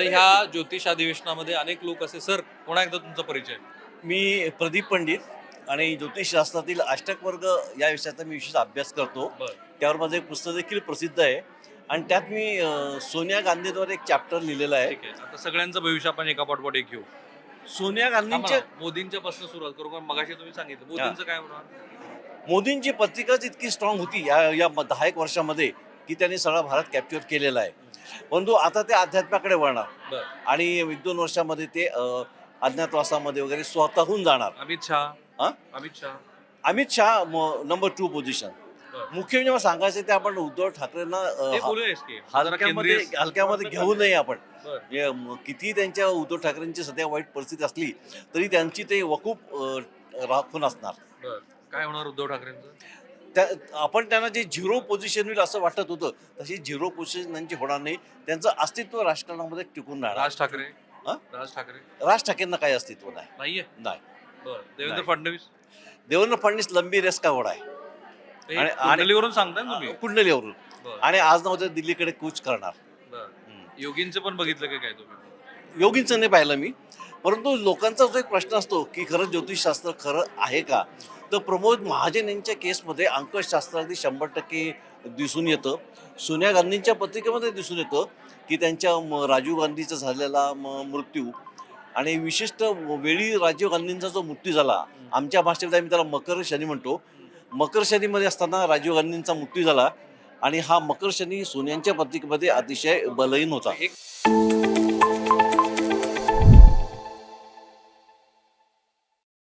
तर ह्या ज्योतिष अधिवेशनामध्ये अनेक लोक असे सर पुन्हा एकदा तुमचा परिचय? मी प्रदीप पंडित आणि ज्योतिषशास्त्रातील अष्टक वर्ग या विषयाचा मी विशेष अभ्यास करतो. त्यावर माझं एक पुस्तक देखील प्रसिद्ध आहे. आणि त्यात मी सोनिया गांधींवर एक चॅप्टर लिहिलेला आहे. आता सगळ्यांचं भविष्य आपण एका पाठोपाठ एक घेऊ. सोनिया गांधींच्या मोदींच्या पासून सुरुवात करू कारण मगाशी तुम्ही सांगितलं. मोदींचं काय होणार मोदींची पत्रिकाच इतकी स्ट्रॉंग होती या या दहा एक वर्षामध्ये की त्यांनी सगळा भारत कॅप्चर केलेला आहे. परंतु आता ते अध्यात्माकडे वळणार. आणि एक दोन वर्षामध्ये ते अं, अज्ञातवासामध्ये वगैरे स्वतःहून जाणार. अमित शहा. हा? Amit Shah. Amit Shah number two position बर. मुख्य म्हणजे मला सांगायचं ते आपण उद्धव ठाकरेंना अं, ते बोलूयास की जरा हलक्यामध्ये केंद्रीय- हलक्यामध्ये घेऊ नये आपण. बर. म्हणजे म- किती त्यांच्या उद्धव ठाकरेंची सध्या वाईट परिस्थिती असली तरी त्यांची ते वकूप अं, राखून असणार. बर. काय होणार उद्धव ठाकरेंचं? त्या आपण त्यांना जे झिरो पोझिशन होईल असं वाटत होतं तशी झिरो पोझिशन त्यांची होणार नाही. त्यांचं अस्तित्व राजकारणामध्ये टिकून राहणार. राज ठाकरे? हा? राज ठाकरे? राज ठाकरेंना काही अस्तित्व नाही. नाहीये? नाही. बर. देवेंद्र नाही. फडणवीस? देवेंद्र फडणवीस लंबी रेस का घोडा आहे आणि- आणि- कुंडलीवरून सांगताय ना तुम्ही. कुंडलीवरून. बर. आणि आज ना उद्या दिल्लीकडे कूच करणार. बर. हम्म. योगींचं पण बघितलं की काय तुम्ही? योगींचं नाही पाहिलं मी. परंतु लोकांचा जो एक प्रश्न असतो की खरं ज्योतिषशास्त्र खरं आहे का? तर प्रमोद महाजन यांच्या केसमध्ये अंकशास्त्र अगदी शंभर टक्के दिसून येतं. सोनिया गांधींच्या पत्रिकेमध्ये दिसून येतं की त्यांच्या म- राजीव गांधीचा झालेला म- मृत्यू आणि विशिष्ट वेळी राजीव गांधींचा जो मृत्यू झाला आमच्या भाषेमध्ये आम्ही त्याला मकर शनी म्हणतो. मकर शनीमध्ये असताना राजीव गांधींचा मृत्यू झाला आणि हा मकर शनी सोन्यांच्या पत्रिकेमध्ये अतिशय बलहीन होता. एक